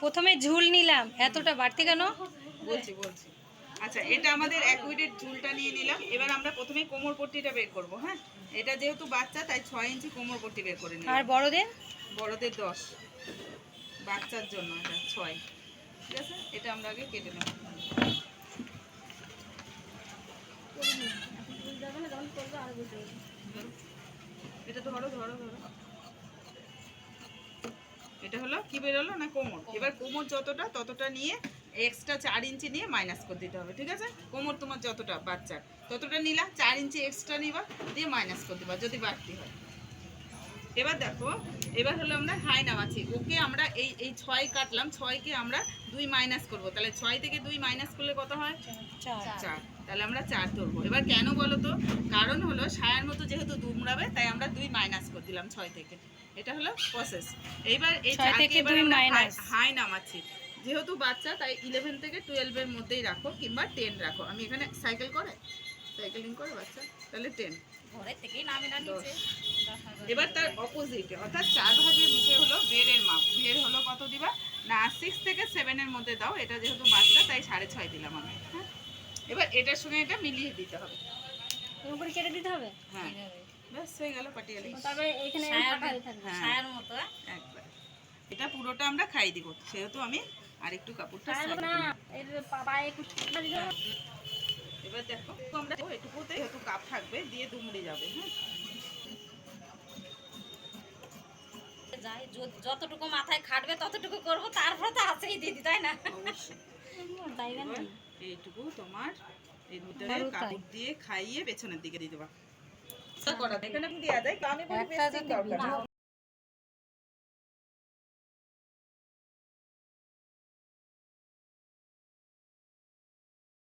প্রথমে ঝুল নিলাম। এতটা বাড়তি কেন? বলছি বলছি। আচ্ছা এটা আমাদের এক উইডের ঝুলটা নিয়ে নিলাম। এবার আমরা প্রথমে কোমর পট্টিটা বের করব হ্যাঁ? এটা যেহেতু বাচ্চা তাই ছয় ইঞ্চি কোমর পট্টি বের করে নিলাম। আর বড়দের? বড়দের দশ। বাচ্চার জন্য এটা ছয়। ঠিক আছে? এটা আমরা আগে কেটে নেব। এটা ধরো ধরো ধরো। এটা হলো কি বেরোলো না কোমর? এবার কোমর যতটা ততটা নিয়ে এক্সট্রা চার ইঞ্চি নিয়ে মাইনাস করে দিতে হবে ঠিক আছে? কোমর তোমার যতটা বাচ্চার ততটা নিলা চার ইঞ্চি এক্সট্রা নিবা দিয়ে মাইনাস করে দিবা যদি বাড়তি হয়। এবার দেখো এবার হলো আমরা হাই নামাচ্ছি। ওকে আমরা এই এই ছয় কাটলাম ছয়কে আমরা দুই মাইনাস করব। তাহলে ছয় থেকে দুই মাইনাস করলে কত হয়? চার। চার। তাহলে আমরা চার ধরবো। এবার কেন বলো তো? কারণ হলো সায়ার মতো যেহেতু দুমড়াবে তাই আমরা দুই মাইনাস করে দিলাম ছয় থেকে। এটা হলো প্রসেস এইবার এই ছয় থেকে এবার দুই হাই নামাচ্ছি। যেহেতু বাচ্চা তাই ইলেভেন থেকে টুয়েলভের মধ্যেই রাখো কিংবা টেন রাখো। আমি এখানে সাইকেল করে সাইকেলিং করে বাচ্চা তাহলে টেন ঘরের থেকেই নামে না নিচে। এবার তার অপোজিটে অর্থাৎ চার ভাগের মুখে হলো বেরের মাপ। বের হলো কত দিবা? না সিক্স থেকে সেভেনের মধ্যে দাও। এটা যেহেতু বাচ্চা তাই সাড়ে ছয় দিলাম আমি। হ্যাঁ? এবার এটার সঙ্গে এটা মিলিয়ে দিতে হবে। উপরে কেটে দিতে হবে? হ্যাঁ। ব্যাস হয়ে গেল পাটিয়ালি। তারপরে এখানে ছায়ার মতো। একবার। এটা পুরোটা আমরা খাই দিব সেহেতু আমি আরেকটু কাপড়টা side এ দিলাম। পায়ে এবার দেখো আমরা এটুকুতে যেহেতু কাপ থাকবে দিয়ে দুমড়ে যাবে হ্যাঁ। যাই যতটুকু মাথায় খাটবে ততটুকু করব তারপরে তো আছেই দিদি তাই না? এইটুকু তোমার ভিতরে কাপড় দিয়ে খাইয়ে পেছনের দিকে দিয়ে দেবা। করা এখানে দেওয়া যায় তো আমি বলি একটা pasting যদি দরকার নেই।